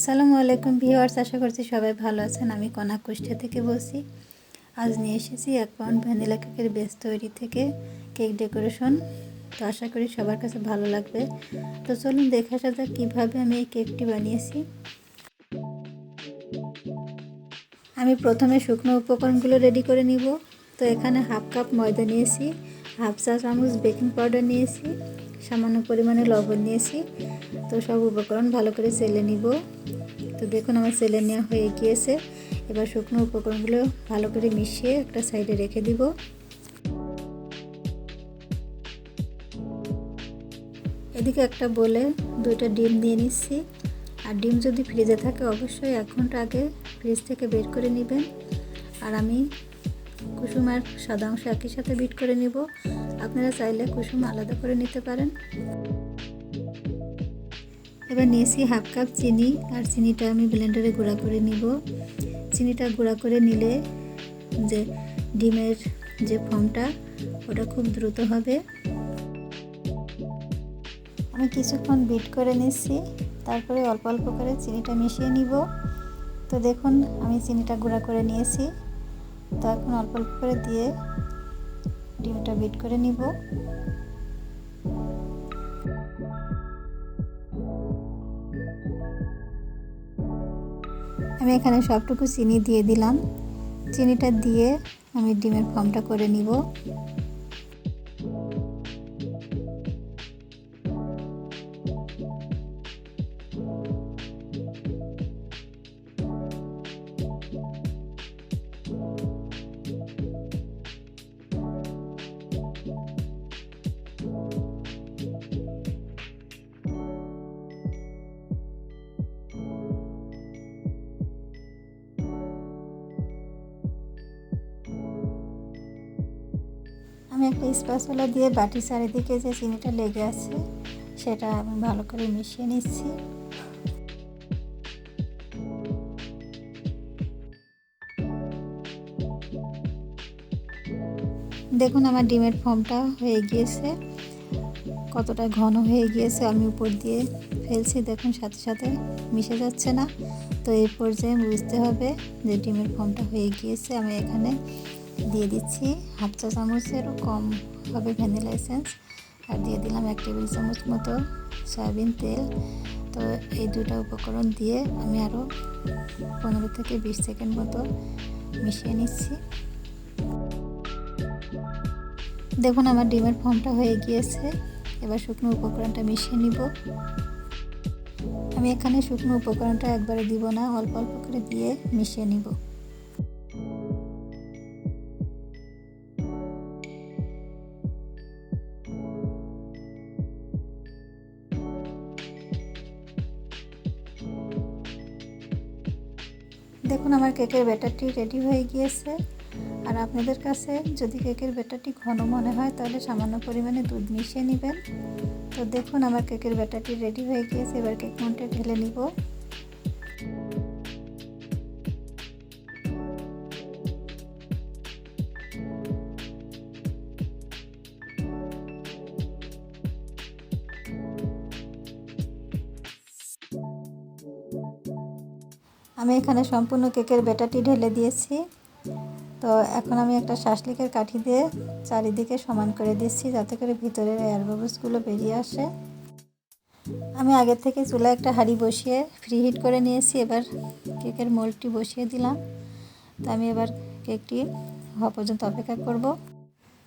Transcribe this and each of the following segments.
আসসালামু আলাইকুম ভিউয়ার্স, আশা করছি সবাই ভালো আছেন। আমি কনা কুষ্টিয়া থেকে বলছি। আজ নিয়ে এসেছি এক পাউন্ড ভ্যানিলা কেকের বেস তৈরি থেকে কেক ডেকোরেশন। তো আশা করি সবার কাছে ভালো লাগবে। তো চলুন দেখে আসা যাক কীভাবে আমি এই কেকটি বানিয়েছি। আমি প্রথমে শুকনো উপকরণগুলো রেডি করে নিব। তো এখানে হাফ কাপ ময়দা নিয়েছি, হাফ চা চামচ বেকিং পাউডার নিয়েছি, সামান্য পরিমাণে লবণ নিয়েছি। তো সব উপকরণ ভালো করে সেলে নিব। তো দেখুন আমার সেলে নেওয়া হয়ে গিয়েছে। এবার শুকনো উপকরণগুলো ভালো করে মিশিয়ে একটা সাইডে রেখে দিব। এদিকে একটা বলে দুইটা ডিম দিয়ে নিচ্ছি। আর ডিম যদি ফ্রিজে থাকে অবশ্যই এক ঘণ্টা আগে ফ্রিজ থেকে বের করে নেবেন। আর আমি কুসুম আর সাদা অংশ একই সাথে বিট করে নিব। আপনারা চাইলে কুসুম আলাদা করে নিতে পারেন। এবার নিয়েছি হাফ কাপ চিনি আর চিনিটা আমি ব্লেন্ডারে গুঁড়া করে নিব। চিনিটা গুঁড়া করে নিলে যে ডিমের যে ফর্মটা, ওটা খুব দ্রুত হবে। আমি কিছুক্ষণ বিট করে নিচ্ছি, তারপরে অল্প অল্প করে চিনিটা মিশিয়ে নিব। তো দেখুন, আমি চিনিটা গুঁড়া করে নিয়েছি। তো এখন অল্প অল্প করে দিয়ে ডিমটা বিট করে নিব। আমি এখানে সবটুকু চিনি দিয়ে দিলাম। চিনিটা দিয়ে আমি ডিমের ফর্মটা করে নিব। আমি একটা স্পাসলা দিয়ে বাটির চারিদিকে যে চিনিটা লেগে আছে, সেটা আমি ভালো করে মিশিয়ে নিচ্ছি। দেখুন আমার ডিমের ফর্মটা হয়ে গিয়েছে, কতটা ঘন হয়ে গিয়েছে, আমি উপর দিয়ে ফেলছি, দেখুন সাথে সাথে মিশে যাচ্ছে না। তো এই পর্যায়ে বুঝতে হবে যে ডিমের ফর্মটা হয়ে গিয়েছে, আমি এখানে দিয়ে দিচ্ছি হাফ চা চামচেরও কম হবে ভ্যানিলা এসেন্স। আর দিয়ে দিলাম এক টেবিল চামচ মতো সয়াবিন তেল। তো এই দুটা উপকরণ দিয়ে আমি আরও পনেরো থেকে বিশ সেকেন্ড মতো মিশিয়ে নিচ্ছি। দেখুন আমার ডিমের ফর্মটা হয়ে গিয়েছে। এবার শুকনো উপকরণটা মিশিয়ে নিব। আমি এখানে শুকনো উপকরণটা একবারে দিব না, অল্প অল্প করে দিয়ে মিশিয়ে নিব। দেখুন, আমার কেকের ব্যাটারটি রেডি হয়ে গিয়েছে। আর আপনাদের কাছে যদি কেকের ব্যাটারটি ঘন মনে হয়, তাহলে সামান্য পরিমাণে দুধ মিশিয়ে নেবেন। তো দেখুন, আমার কেকের ব্যাটারটি রেডি হয়ে গিয়েছে। এবার কেক মনটা ঢেলে নিব। আমি এখানে সম্পূর্ণ কেকের ব্যাটারটি ঢেলে দিয়েছি। তো এখন আমি একটা শাসলিকের কাঠি দিয়ে চারিদিকে সমান করে দিচ্ছি যাতে করে ভিতরের এয়ার বাবলসগুলো বেরিয়ে আসে। আমি আগের থেকে চুলায় একটা হাঁড়ি বসিয়ে ফ্রি হিট করে নিয়েছি, এবার কেকের মোল্ডটি বসিয়ে দিলাম। তো আমি এবার কেকটি হওয়া পর্যন্ত অপেক্ষা করব।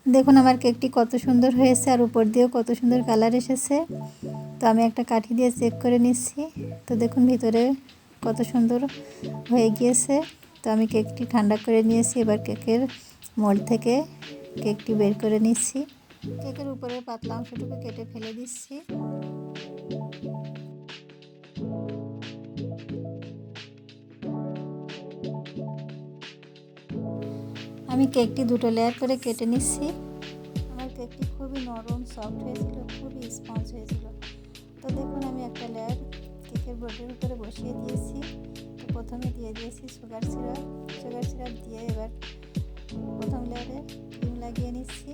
দেখুন আমার কেকটি কত সুন্দর হয়েছে আর উপর দিয়েও কত সুন্দর কালার এসেছে। তো আমি একটা কাঠি দিয়ে চেক করে নিচ্ছি। তো দেখুন ভিতরে কত সুন্দর হয়ে গিয়েছে। তো আমি কেকটি ঠান্ডা করে নিয়েছি। এবার কেকের মোল্ড থেকে কেকটি বের করে নিচ্ছি। কেকের উপরের পাতলা অংশটুকু কেটে ফেলে দিচ্ছি। আমি কেকটি দুটো লেয়ার করে কেটে নিচ্ছি। আমার কেকটি খুবই নরম সফট হয়েছিল, খুবই স্পঞ্জ হয়েছিল। তো দেখুন, আমি একটা লেয়ার কেকের বোর্ডের উপরে বসিয়ে দিয়েছি। প্রথমে দিয়ে দিয়েছি সুগার সিরাপ সুগার সিরাপ দিয়ে এবার প্রথম লেয়ারে ক্রিম লাগিয়ে নিচ্ছি।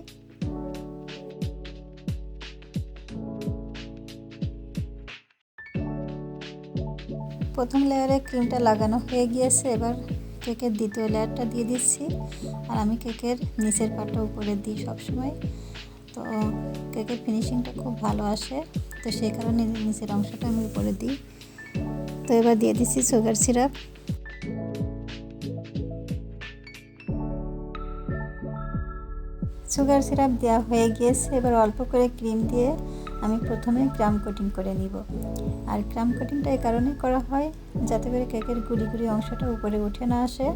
প্রথম লেয়ারে ক্রিমটা লাগানো হয়ে গিয়েছে। এবার কেকের দ্বিতীয় লেয়ারটা দিয়ে দিচ্ছি। আর আমি কেকের নিচের পাটটা উপরে দিই সবসময়। তো কেকের ফিনিশিংটা খুব ভালো আসে। তো সেই কারণে নিচের অংশটা আমি উপরে দিই। তো এবার দিয়ে দিচ্ছি সুগার সিরাপ সুগার সিরাপ দেওয়া হয়ে গিয়েছে, এবার অল্প করে ক্রিম দিয়ে আমি প্রথমে ক্রাম কোটিং করে নিব। আর ক্রাম কোটিংটা এই কারণে করা হয়, যাতে করে কেকের গুড়ি গুড়ি অংশটা উপরে উঠে না আসে।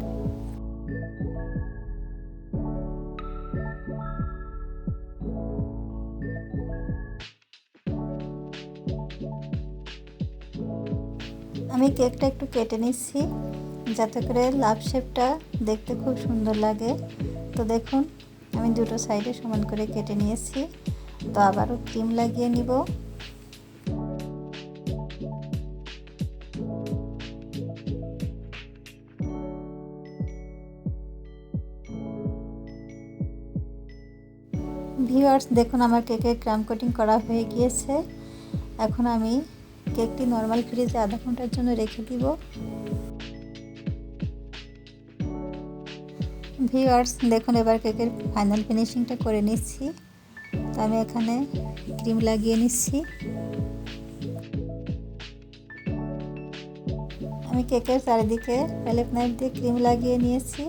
আমি কেকটা একটু কেটে নিচ্ছি, যাতে করে লাভ শেপটা দেখতে খুব সুন্দর লাগে। তো দেখুন, আমি দুটো সাইডে সমান করে কেটে নিয়েছি। তো আবারও ক্রিম লাগিয়ে নিব। ভিউয়ার্স, দেখুন আমার কেকের ক্রাম কোটিং করা হয়ে গিয়েছে। এখন আমি কেকটি নর্মাল ফ্রিজে আধা ঘণ্টার জন্য রেখে দিব। ভিউয়ার্স দেখুন এবার কেকের ফাইনাল ফিনিশিংটা করে নিচ্ছি। তো আমি এখানে ক্রিম লাগিয়ে নিচ্ছি। আমি কেকের চারিদিকে প্যালেট নাইফ দিয়ে ক্রিম লাগিয়ে নিয়েছি।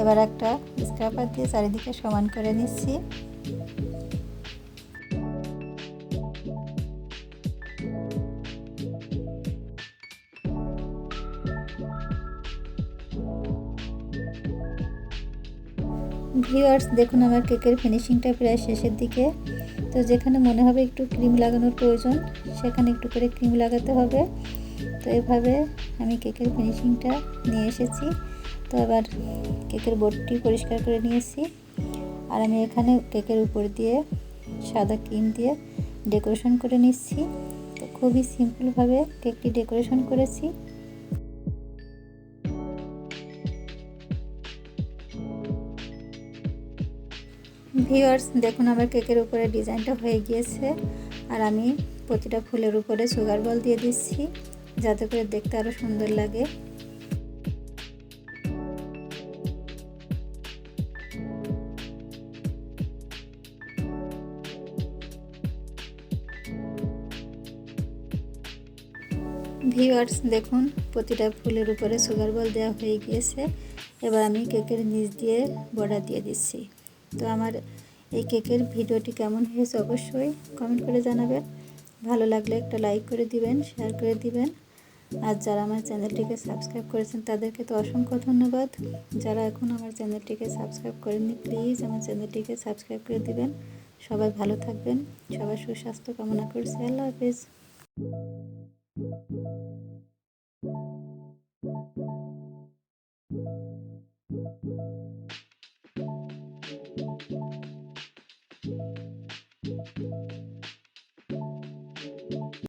এবার একটা স্ক্রাপার দিয়ে চারিদিকে সমান করে নিচ্ছি। ভিউয়ার্স, দেখুন আমার কেকের ফিনিশিংটা প্রায় শেষের দিকে। তো যেখানে মনে হবে একটু ক্রিম লাগানোর প্রয়োজন, সেখানে একটু করে ক্রিম লাগাতে হবে। তো এভাবে আমি কেকের ফিনিশিংটা নিয়ে এসেছি। তো এবার কেকের বোর্ডটি পরিষ্কার করে নিয়েছি। আর আমি এখানে কেকের উপর দিয়ে সাদা ক্রিম দিয়ে ডেকোরেশন করে নিচ্ছি। তো খুবই সিম্পলভাবে কেকটি ডেকোরেশন করেছি। ভিউয়ার্স, দেখুন আমার কেকের উপরে ডিজাইনটা হয়ে গিয়েছে। আর আমি প্রতিটা ফুলের উপরে সুগার বল দিয়ে দিচ্ছি, যাতে করে দেখতে আরও সুন্দর লাগে। ভিউয়ার্স, দেখুন, প্রতিটা ফুলের উপরে সুগার বল দেওয়া হয়ে গিয়েছে। এবার আমি কেকের নিচ দিয়ে বর্ডার দিয়ে দিচ্ছি। তো আমার এই কেকের ভিডিওটি কেমন হয়েছে অবশ্যই কমেন্ট করে জানাবেন। ভালো লাগলে একটা লাইক করে দিবেন শেয়ার করে দিবেন। আর যারা আমার চ্যানেলটিকে সাবস্ক্রাইব করেছেন, তাদেরকে তো অসংখ্য ধন্যবাদ। যারা এখন আমার চ্যানেলটিকে সাবস্ক্রাইব করেননি প্লিজ আমার চ্যানেলটিকে সাবস্ক্রাইব করে দিবেন। সবাই ভালো থাকবেন, সবার সুস্বাস্থ্য কামনা করছি। আল্লাহ হাফিজ।